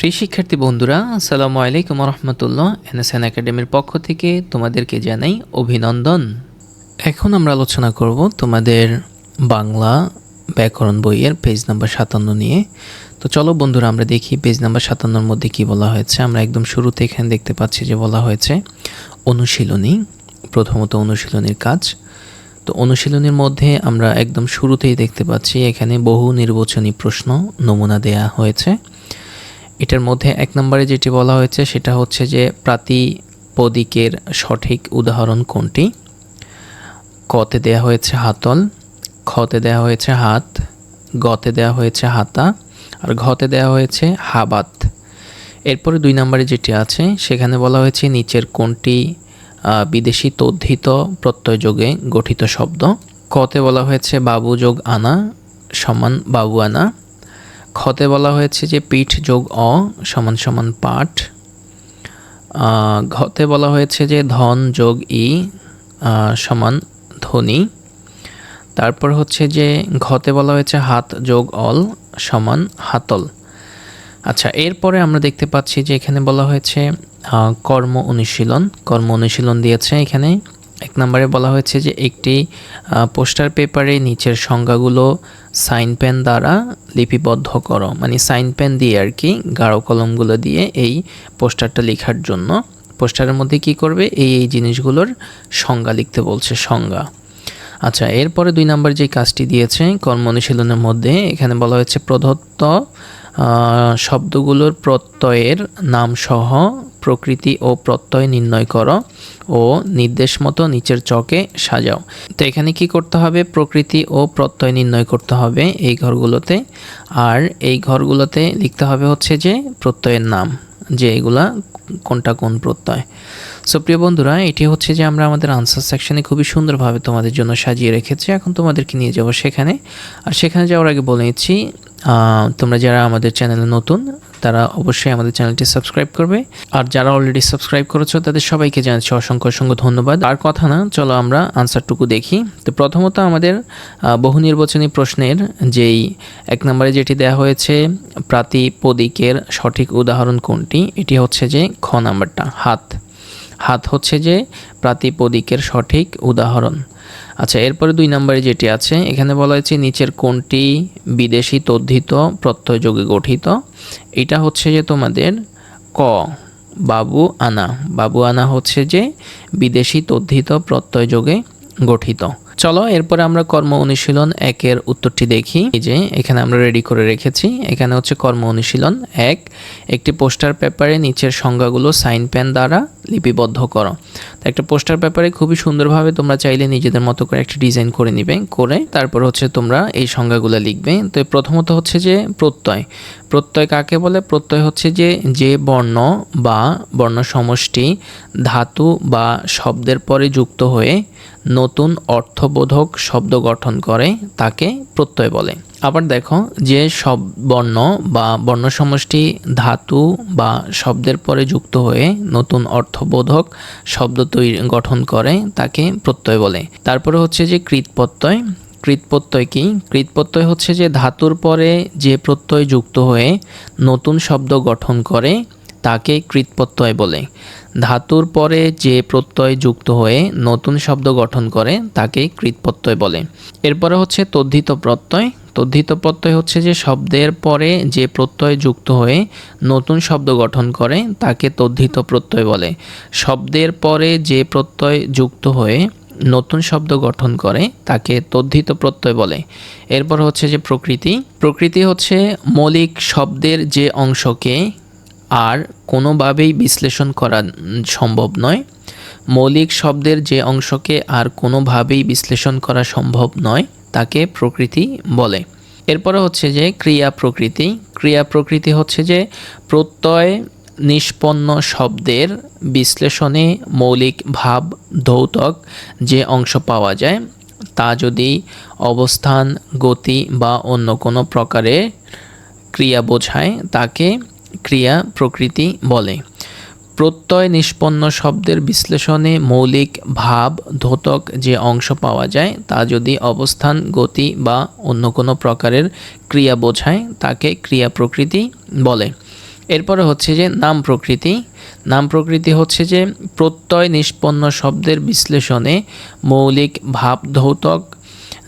প্রিয় শিক্ষার্থী বন্ধুরা, আসসালামু আলাইকুম রহমতুল্লাহ এনএসএন একাডেমির পক্ষ থেকে তোমাদেরকে জানাই অভিনন্দন। এখন আমরা আলোচনা করব তোমাদের বাংলা ব্যাকরণ বইয়ের পেজ নাম্বার সাতান্ন নিয়ে। তো চলো বন্ধুরা, আমরা দেখি পেজ নাম্বার সাতান্নর মধ্যে কি বলা হয়েছে। আমরা একদম শুরুতে এখানে দেখতে পাচ্ছি যে বলা হয়েছে, অনুশীলনী, প্রথমত অনুশীলনীর কাজ। তো অনুশীলনীর মধ্যে আমরা একদম শুরুতেই দেখতে পাচ্ছি, এখানে বহু নির্বাচনী প্রশ্ন নমুনা দেয়া হয়েছে। এটার মধ্যে এক নম্বরে যেটি বলা হয়েছে সেটা হচ্ছে যে প্রাতিপদিকের সঠিক উদাহরণ কোনটি? কতে দেয়া হয়েছে হাতল, খতে দেয়া হয়েছে হাত, গতে দেয়া হয়েছে হাতা, আর ঘতে দেয়া হয়েছে হাবাত। এরপরে দুই নম্বরে যেটি আছে, সেখানে বলা হয়েছে নিচের কোনটি বিদেশি তদ্ধিত প্রত্যয়যোগে গঠিত শব্দ। কতে বলা হয়েছে বাবু যোগ আনা সমান বাবু আনা। খতে বলা হয়েছে যে পিঠ যোগ অ সমান সমান পাঠ। ঘতে বলা হয়েছে যে ধন যোগ ই সমান ধ্বনি। তারপর হচ্ছে যে ঘতে বলা হয়েছে হাত যোগ অল সমান হাতল। আচ্ছা এরপরে আমরা দেখতে পাচ্ছি যে এখানে বলা হয়েছে কর্ম অনুশীলন। কর্ম অনুশীলন দিয়েছে এখানে এক নম্বরে বলা হয়েছে যে একটি পোস্টার পেপারে নিচের সংজ্ঞাগুলো সাইন পেন দ্বারা লিপিবদ্ধ করো। মানে সাইন পেন দিয়ে আর কি গাঢ় কলমগুলো দিয়ে এই পোস্টারটা লেখার জন্য। পোস্টারের মধ্যে কি করবে? এই এই জিনিসগুলোর সংজ্ঞা লিখতে বলছে, সংজ্ঞা। আচ্ছা এরপরে দুই নাম্বার যে কাজটি দিয়েছে কর্ম অনুশীলনের মধ্যে, এখানে বলা হয়েছে প্রদত্ত শব্দগুলোর প্রত্যয়ের নাম সহ প্রকৃতি ও প্রত্যয় নির্ণয় করো ও নির্দেশ মতো নিচের চকে সাজাও। তো এখানে কি করতে হবে? প্রকৃতি ও প্রত্যয় নির্ণয় করতে হবে এই ঘরগুলোতে। আর এই ঘরগুলোতে লিখতে হবে হচ্ছে যে প্রত্যয়ের নাম, যে এগুলা কোনটা কোন প্রত্যয়। সো প্রিয় বন্ধুরা, এটি হচ্ছে যে আমরা আমাদের আনসার সেকশনে খুবই সুন্দরভাবে তোমাদের জন্য সাজিয়ে রেখেছি। এখন তোমাদেরকে নিয়ে যাব সেখানে। আর সেখানে যাওয়ার আগে বলে নিচ্ছি তোমরা যারা আমাদের চ্যানেলে নতুন তারা অবশ্যই আমাদের চ্যানেলটি সাবস্ক্রাইব করবে। আর যারা অলরেডি সাবস্ক্রাইব করেছ, তাদের সবাইকে জানাচ্ছি অসংখ্য অসংখ্য ধন্যবাদ। আর কথা না, চলো আমরা আনসারটুকু দেখি। তো প্রথমত আমাদের বহু নির্বাচনী প্রশ্নের যেই এক নম্বরে যেটি দেওয়া হয়েছে, প্রাতিপদিকের সঠিক উদাহরণ কোনটি? এটি হচ্ছে যে খ নাম্বারটা, হাত। হাত হচ্ছে যে প্রাতিপদিকের সঠিক উদাহরণ। আচ্ছা এরপরে দুই নম্বরে যেটি আছে, এখানে বলা হয়েছে নিচের কোনটি বিদেশি তদ্ধিত প্রত্যয়যোগে গঠিত? এটা হচ্ছে যে তোমাদের ক, বাবু আনা। বাবু আনা হচ্ছে যে বিদেশি তদ্ধিত প্রত্যয়যোগে গঠিত। চলো, এরপরে আমরা কর্ম অনুশীলন একের উত্তরটি দেখি। এই যে, এখানে আমরা রেডি করে রেখেছি। এখানে হচ্ছে কর্ম অনুশীলন এক। একটি পোস্টার পেপারে নিচের সংজ্ঞাগুলো সাইন পেন দ্বারা লিপিবদ্ধ করো। তো একটা পোস্টার পেপারে খুবই সুন্দরভাবে তোমরা চাইলে নিজেদের মতো করে একটা ডিজাইন করে নিবে, করে তারপর হচ্ছে তোমরা এই সংজ্ঞাগুলো লিখবে। তো প্রথমত হচ্ছে যে প্রত্যয়। প্রত্যয় কাকে বলে? প্রত্যয় হচ্ছে যে যে বর্ণ বা বর্ণ সমষ্টি ধাতু বা শব্দের পরে যুক্ত হয়ে নতুন অর্থবোধক শব্দ গঠন করে, তাকে প্রত্যয় বলে। আবার দেখো, যে সব বর্ণ বা বর্ণ সমষ্টি ধাতু বা শব্দের পরে যুক্ত হয়ে নতুন অর্থবোধক শব্দ তৈরি, গঠন করে, তাকে প্রত্যয় বলে। তারপরে হচ্ছে যে কৃতপ্রত্যয় কৃতপ্রত্যয় কি? কৃতপ্রত্যয় হচ্ছে যে ধাতুর পরে যে প্রত্যয় যুক্ত হয়ে নতুন শব্দ গঠন করে, তাকে কৃতপ্রত্যয় বলে। ধাতুর পরে যে প্রত্যয় যুক্ত হয়ে নতুন শব্দ গঠন করে, তাকে কৃতপ্রত্যয় বলে। এরপরে হচ্ছে তদ্ধিত প্রত্যয়। তদ্ধিত প্রত্যয় হচ্ছে যে শব্দের পরে যে প্রত্যয় যুক্ত হয়ে নতুন শব্দ গঠন করে, তাকে তদ্ধিত প্রত্যয় বলে। শব্দের পরে যে প্রত্যয় যুক্ত হয়ে নতুন শব্দ গঠন করে, তাকে তদ্ধিত প্রত্যয় বলে। এরপর হচ্ছে যে প্রকৃতি। প্রকৃতি হচ্ছে মৌলিক শব্দের যে অংশকে আর কোনোভাবেই বিশ্লেষণ করা সম্ভব নয়। মৌলিক শব্দের যে অংশকে আর কোনোভাবেই বিশ্লেষণ করা সম্ভব নয়, তাকে প্রকৃতি বলে। এরপরে হচ্ছে যে ক্রিয়া প্রকৃতি। ক্রিয়া প্রকৃতি হচ্ছে যে প্রত্যয় নিষ্পন্ন শব্দের বিশ্লেষণে মৌলিক ভাব ধৌতক যে অংশ পাওয়া যায়, তা যদি অবস্থান, গতি বা অন্য কোনো প্রকারে ক্রিয়া বোঝায়, তাকে ক্রিয়া প্রকৃতি বলে। প্রত্যয় নিষ্পন্ন শব্দের বিশ্লেষণে মৌলিক ভাব ধোতক যে অংশ পাওয়া যায়, তা যদি অবস্থান, গতি বা অন্য কোনো প্রকারের ক্রিয়া বোঝায়, তাকে ক্রিয়া প্রকৃতি বলে। এরপরে হচ্ছে যে নাম প্রকৃতি। নাম প্রকৃতি হচ্ছে যে প্রত্যয় নিষ্পন্ন শব্দের বিশ্লেষণে মৌলিক ভাবধৌতক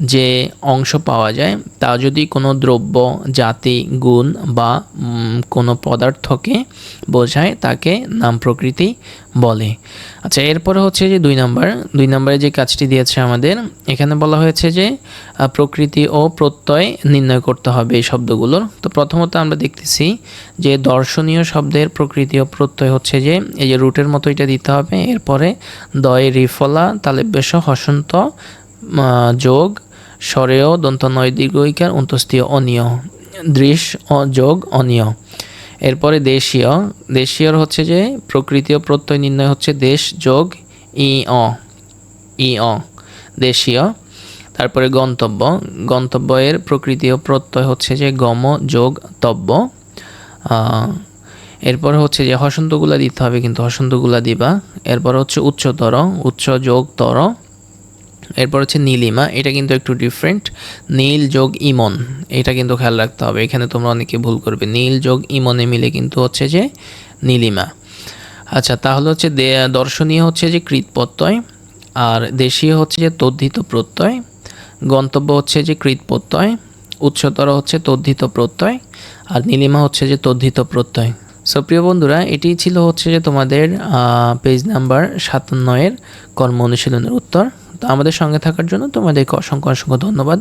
যে অংশ পাওয়া যায়, তা যদি কোনো দ্রব্য, জাতি, গুণ বা কোনো পদার্থকে বোঝায়, তাকে নাম প্রকৃতি বলে। আচ্ছা এরপরে হচ্ছে যে দুই নাম্বার। দুই নম্বরে যে কাজটি দিয়েছে আমাদের, এখানে বলা হয়েছে যে প্রকৃতি ও প্রত্যয় নির্ণয় করতে হবে এই শব্দগুলোর। তো প্রথমত আমরা দেখতেছি যে দর্শনীয় শব্দের প্রকৃতি ও প্রত্যয় হচ্ছে যে, এই যে রুটের মতো এটা দিতে হবে। এরপরে দয়, রিফলা তালেব্যস হসন্ত যোগ, স্বরেয় দন্ত নয় দীর্ঘইকার অন্তস্তীয় অনিয়। দৃশ যোগ, অনিয়। এরপরে দেশীয়। দেশীয়র হচ্ছে যে প্রকৃতি ও প্রত্যয় নির্ণয় হচ্ছে দেশ যোগ ই অ। ই অ। দেশীয়। তারপরে গন্তব্য। গন্তব্যের প্রকৃতি ও প্রত্যয় হচ্ছে যে গম যোগ তব্য। এরপর হচ্ছে যে হসন্তগুলা দিতে হবে কিন্তু হসন্তগুলা দিবা। এরপর হচ্ছে উচ্চতর। উচ্চ যোগ তর। এরপর হচ্ছে নীলিমা, এটা কিন্তু একটু ডিফারেন্ট নীল যোগ ইমন, এটা কিন্তু খেয়াল রাখতে হবে। এখানে তোমরা অনেকে ভুল করবে। নীল যোগ ইমনে মিলে কিন্তু হচ্ছে যে নীলিমা। আচ্ছা তাহলে হচ্ছে দর্শনীয় হচ্ছে যে কৃত প্রত্যয় আর দেশীয় হচ্ছে যে তদ্ধিত প্রত্যয়, গন্তব্য হচ্ছে যে কৃত প্রত্যয় উচ্চতর হচ্ছে তদ্ধিত প্রত্যয়, আর নীলিমা হচ্ছে যে তদ্ধিত প্রত্যয়। সো প্রিয় বন্ধুরা, এটি ছিল হচ্ছে যে তোমাদের পেজ নাম্বার সাতান্নয়ের কর্ম অনুশীলনের উত্তর। তো আমাদের সঙ্গে থাকার জন্য তোমাদেরকে অসংখ্য অসংখ্য ধন্যবাদ।